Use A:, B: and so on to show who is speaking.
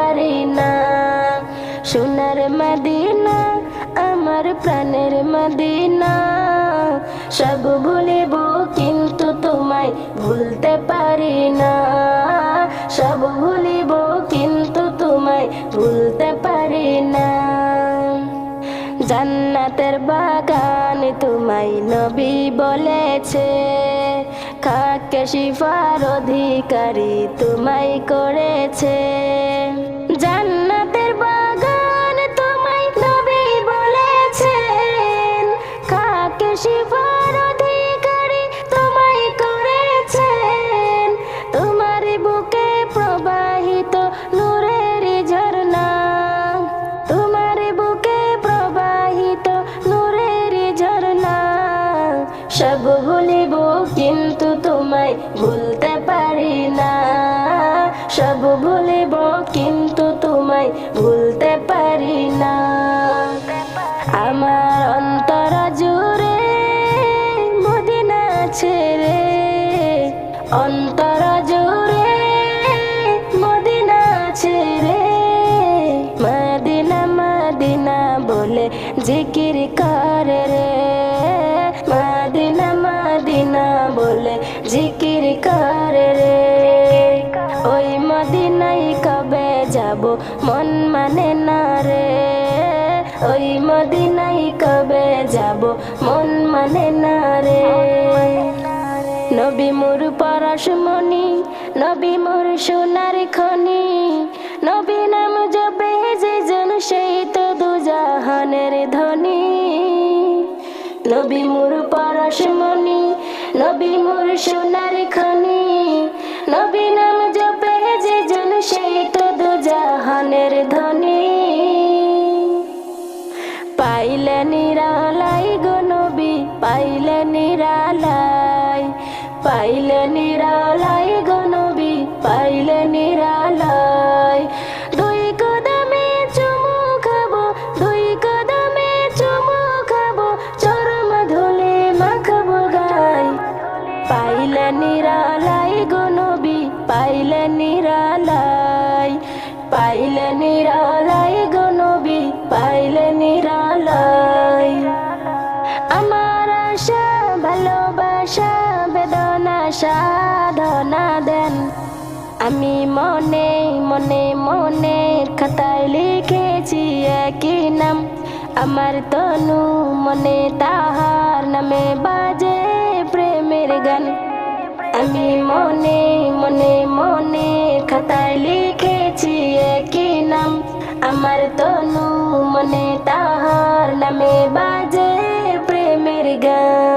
A: পারি না সোনার মদিনা, আমার প্রাণের মদিনা। সব ভুলিব কিন্তু তোমায় ভুলতে পারি না সব ভুলিব কিন্তু তোমায় ভুলতে পারি না জান্নাতের বাগান তোমায় নবী বলেছে, খাকে শিফার অধিকারী তোমায় করেছে। সব ভুলিব কিন্তু তোমায় ভুলতে পারি না। সব ভুলিব কিন্তু তোমায় ভুলতে পারি না। আমার অন্তর জুড়ে মদিনা ছেড়ে অন্তর জুড়ে মদিনা ছেড়ে মদিনা মদিনা বলে জিকির করে। করে রে। ওই মদিনাই কবে যাব? মন মানে না রে। ওই মদিনাই কবে যাব? মন মানে না রে। নবী মোর পরশমণি নবী মোর সোনার খনি। নবী মোর পরশমণি নবী মোর সোনার খনি। নবী নাম জপে যে জন, সেই তো দুজাহানের ধনী। পাইলে নিরালাই গো নবী, পাইলে নিরালাই, পাইলে পাইলে নিরালাই গো নবী, পাইলে নিরালাই। আমার আশা, ভালোবাসা, বেদনা, সাধনা দেন। আমি মনে মনে মনে খাতায় লিখেছি একই নাম। আমার তনু মনে তাহার নামে বাজে প্রেমের গান। আমি মনে মনে মনে খাতায় আমার তনু মনে তাহার নামে বাজে প্রেমের গান